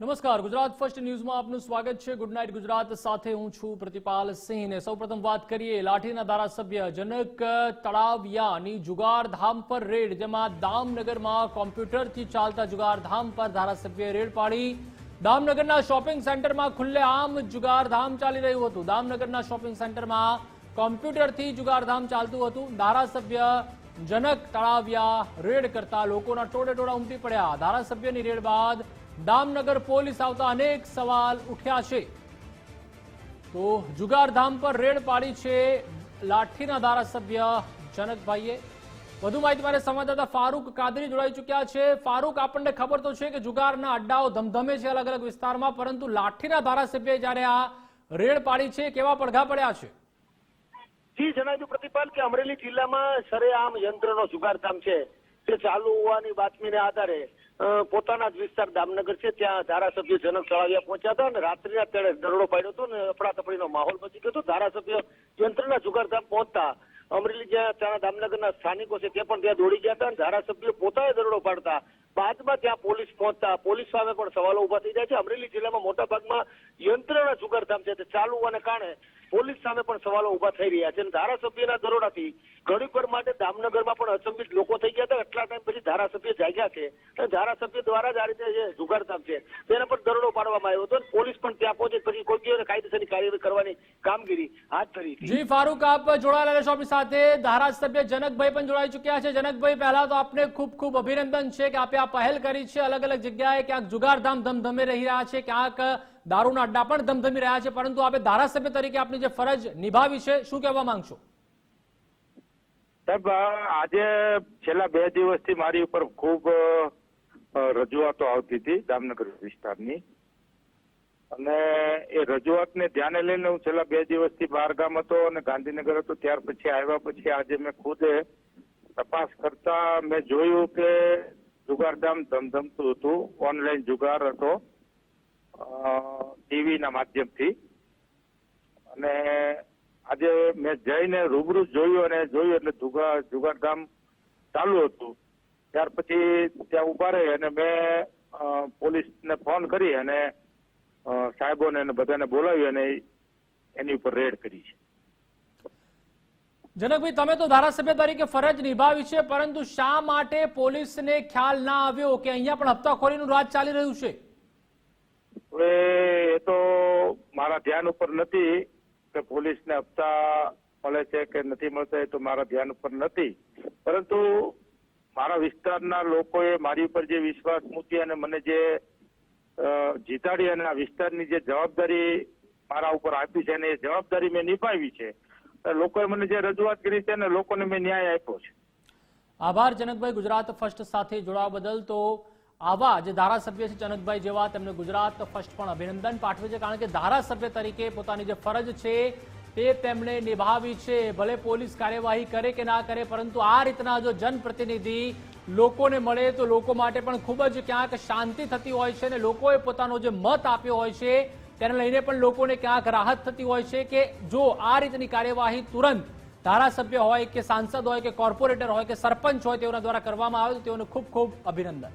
નમસ્કાર, ગુજરાત ફર્સ્ટ ન્યૂઝમાં આપનું સ્વાગત છે. Good night Gujarat. સાથે હું છું પ્રતિપાલ સિંહ. ને સૌપ્રથમ વાત કરીએ, લાઠીના ધારાસભ્ય જનક તળાવિયાની જુગારધામ પર રેડ, જેમાં દામનગરમાં કોમ્પ્યુટરથી ચાલતા જુગારધામ પર ધારાસભ્યએ રેડ પાડી. દામનગરના શોપિંગ સેન્ટરમાં ખુલ્લેઆમ જુગારધામ ચાલી રહ્યું હતું. દામનગરના શોપિંગ સેન્ટરમાં કોમ્પ્યુટરથી જુગારધામ ચાલતું હતું. ધારાસભ્ય જનક તળાવિયા રેડ કરતા લોકોના ટોળે ટોળા ઉમટી પડ્યા. ધારાસભ્યની રેડ બાદ દામનગર પોલીસ આવતા અનેક સવાલ ઉઠ્યા છે. તો જુગારધામ પર રેડ પાડી છે લાઠીના ધારાસભ્ય જનકભાઈએ. વધુ માહિતી મારે સંવાદદાતા ફારૂક કાદરી જોડાઈ ચુક્યા છે. ફારૂક, આપણને ખબર તો છે કે જુગારના અડ્ડાઓ ધમધમે છે અલગ અલગ વિસ્તારમાં, પરંતુ લાઠીના ધારાસભ્યએ જ્યારે આ રેડ પાડી છે, કેવા પડઘા પડ્યા છે? જી જણાવ્યું પ્રતિપાલ કે અમરેલી જિલ્લામાં સરેઆમ યંત્રનો જુગારધામ છે. તે ચાલુ હોવાની બાતમીને આધારે પોતાના જ વિસ્તાર દામનગર છે, ત્યાં ધારાસભ્ય જનક તળાવિયા પહોંચ્યા હતા અને રાત્રિના તેણે દરોડો પાડ્યો હતો ને અફડાતફડીનો માહોલ બચી ગયો હતો. ધારાસભ્ય યંત્રના જુગારધામ પહોંચતા અમરેલી જ્યાં ત્યાં દામનગરના સ્થાનિકો છે તે પણ ત્યાં દોડી ગયા હતા અને ધારાસભ્ય પોતાએ દરોડો પાડતા બાદમાં ત્યાં પોલીસ પહોંચતા પોલીસ સામે પણ સવાલો ઊભા થઈ જાય છે. અમરેલી જિલ્લામાં મોટા ભાગમાં યંત્રના જુગારધામ છે તે ચાલુ હોવાને કારણે પોલીસ સામે પણ સવાલો ઊભા થઈ રહ્યા છે અને ધારાસભ્યના દરોડાથી ઘડીક માટે દામનગરમાં પણ અચંબિત લોકો થઈ ગયા હતા. એટલા ટાઈમ પછી ધારાસભ્ય જાગ્યા છે અને ધારાસભ્ય દ્વારા જ આ રીતે જે જુગારધામ છે, તેના પર દરોડો પાડવામાં આવ્યો હતો અને પોલીસ પણ ત્યાં પહોંચી પછી કોઈ કાયદેસરની કાર્યવાહી કરવાની કામગીરી હાથ ધરી હતી. જી, ફારૂક, આપ જોડાયેલા છો આપણી સાથે. ધારાસભ્ય જનકભાઈ પણ જોડાઈ ચુક્યા છે. જનકભાઈ, પહેલા તો આપને ખૂબ ખૂબ અભિનંદન છે કે આપે આ પહેલ કરી છે. અલગ અલગ જગ્યાએ ક્યાંક જુગારધામ ધમધમે રહી રહ્યા છે. ક્યાંક દારૂના અડ્ડા પણ ધમધમી રહ્યા છે, પરંતુ આપે ધારાસભ્ય તરીકે આપની જે ફરજ નિભાવી છે, શું કહેવા માંગશો? સાહેબ આજે છેલ્લા બે દિવસથી મારી ઉપર ખૂબ રજૂઆતો આવતી હતી જામનગર વિસ્તારની. અને એ રજૂઆતને ધ્યાને લઈને હું છેલ્લા બે દિવસથી બહાર ગામ હતો અને ગાંધીનગર હતો, ત્યાર પછી આવ્યા પછી આજે મેં ખુદે તપાસ કરતા મેં જોયું કે જુગારધામ ધમધમતું હતું, ઓનલાઈન જુગાર હતો. ટીવીના માધ્યમથી. અને આજે મેં જઈને રૂબરૂ જોયું અને જોયું એટલે જુગાર જુગારધામ ચાલુ હતું. ત્યાર પછી ત્યાં ઊભા રહી અને મેં પોલીસને ફોન કરી અને સાહેબોને અને બધાને બોલાવી અને એની ઉપર રેડ કરી છે. જનકભાઈ તમે તો ધારાસભ્ય તરીકે ફરજ નિભાવી છે પરંતુ શા માટે પોલીસને ખ્યાલ ના આવ્યો કે અહીંયા પણ હપ્તાખોરીનું રાજ ચાલી રહ્યું છે? હવે તો મારા ધ્યાન ઉપર નથી કે પોલીસને હપ્તા મળે છે કે નથી મળતા એ તો મારા ધ્યાન ઉપર નથી. પરંતુ મારા વિસ્તારના લોકોએ મારી ઉપર જે વિશ્વાસ મૂકી અને મને જે જીતાડી અને આ વિસ્તારની જે જવાબદારી મારા ઉપર આપી છે અને એ જવાબદારી મેં નિભાવી છે લોકોએ મને જે રજૂઆત કરી છે ને લોકોને મેં ન્યાય આપ્યો છે. આભાર જનકભાઈ, ગુજરાત ફર્સ્ટ સાથે જોડાવા બદલ. તો આવા જે ધારાસભ્ય છે જનકભાઈ જેવા, તેમને ગુજરાત ફર્સ્ટ પણ અભિનંદન પાઠવે છે, કારણ કે ધારાસભ્ય તરીકે પોતાની જે ફરજ છે, તે તેમણે નિભાવી છે. ભલે પોલીસ કાર્યવાહી કરે કે ના કરે, પરંતુ આ રીતના જો જનપ્રતિનિધિ લોકોને મળે, તો લોકો માટે પણ ખૂબ જ ક્યાંક શાંતિ થતી હોય છે અને લોકોએ પોતાનો જે મત આપ્યો હોય છે, તેને લઈને પણ લોકોને ક્યાંક રાહત થતી હોય છે કે જો આ રીતની કાર્યવાહી તુરંત ધારાસભ્ય હોય કે સાંસદ હોય કે કોર્પોરેટર હોય કે સરપંચ હોય તેઓના દ્વારા કરવામાં આવે, તો તેઓને ખૂબ ખૂબ અભિનંદન.